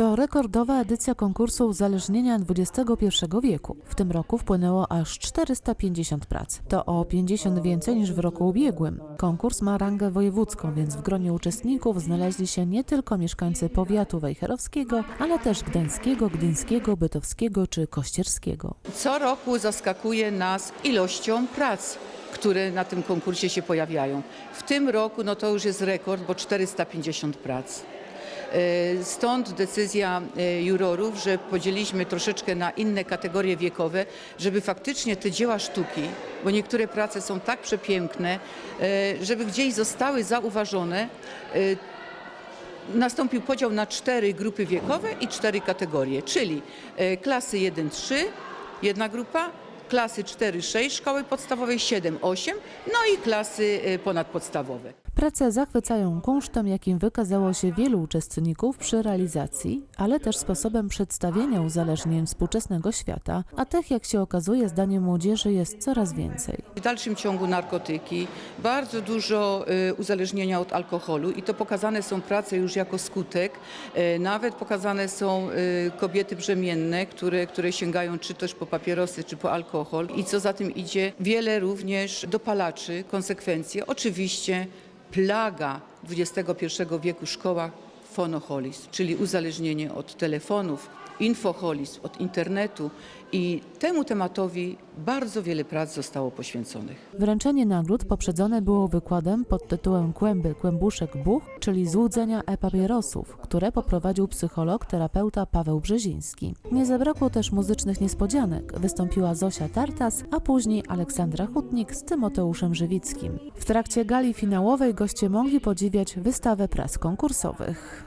To rekordowa edycja konkursu uzależnienia XXI wieku. W tym roku wpłynęło aż 450 prac. To o 50 więcej niż w roku ubiegłym. Konkurs ma rangę wojewódzką, więc w gronie uczestników znaleźli się nie tylko mieszkańcy powiatu wejherowskiego, ale też gdańskiego, gdyńskiego, bytowskiego czy kościerskiego. Co roku zaskakuje nas ilością prac, które na tym konkursie się pojawiają. W tym roku no to już jest rekord, bo 450 prac. E, Stąd decyzja e, jurorów, że podzieliliśmy troszeczkę na inne kategorie wiekowe, żeby faktycznie te dzieła sztuki, bo niektóre prace są tak przepiękne, e, żeby gdzieś zostały zauważone. Nastąpił podział na cztery grupy wiekowe i cztery kategorie, czyli klasy 1-3, jedna grupa, klasy 4-6 szkoły podstawowej, 7-8, no i klasy ponadpodstawowe. Prace zachwycają kunsztem, jakim wykazało się wielu uczestników przy realizacji, ale też sposobem przedstawienia uzależnień współczesnego świata, a tych, jak się okazuje, zdaniem młodzieży jest coraz więcej. W dalszym ciągu narkotyki, bardzo dużo e, uzależnienia od alkoholu i to pokazane są prace już jako skutek. E, Nawet pokazane są e, kobiety brzemienne, które, które sięgają czy też po papierosy, czy po alkohol. I co za tym idzie, wiele również dopalaczy, konsekwencje. Oczywiście plaga XXI wieku szkoła fonoholizm, czyli uzależnienie od telefonów, infoholizm, od internetu i temu tematowi bardzo wiele prac zostało poświęconych. Wręczenie nagród poprzedzone było wykładem pod tytułem Kłęby, Kłębuszek, Buch, czyli złudzenia e-papierosów, które poprowadził psycholog, terapeuta Paweł Brzeziński. Nie zabrakło też muzycznych niespodzianek. Wystąpiła Zosia Tartas, a później Aleksandra Hutnik z Tymoteuszem Żywickim. W trakcie gali finałowej goście mogli podziwiać wystawę prac konkursowych.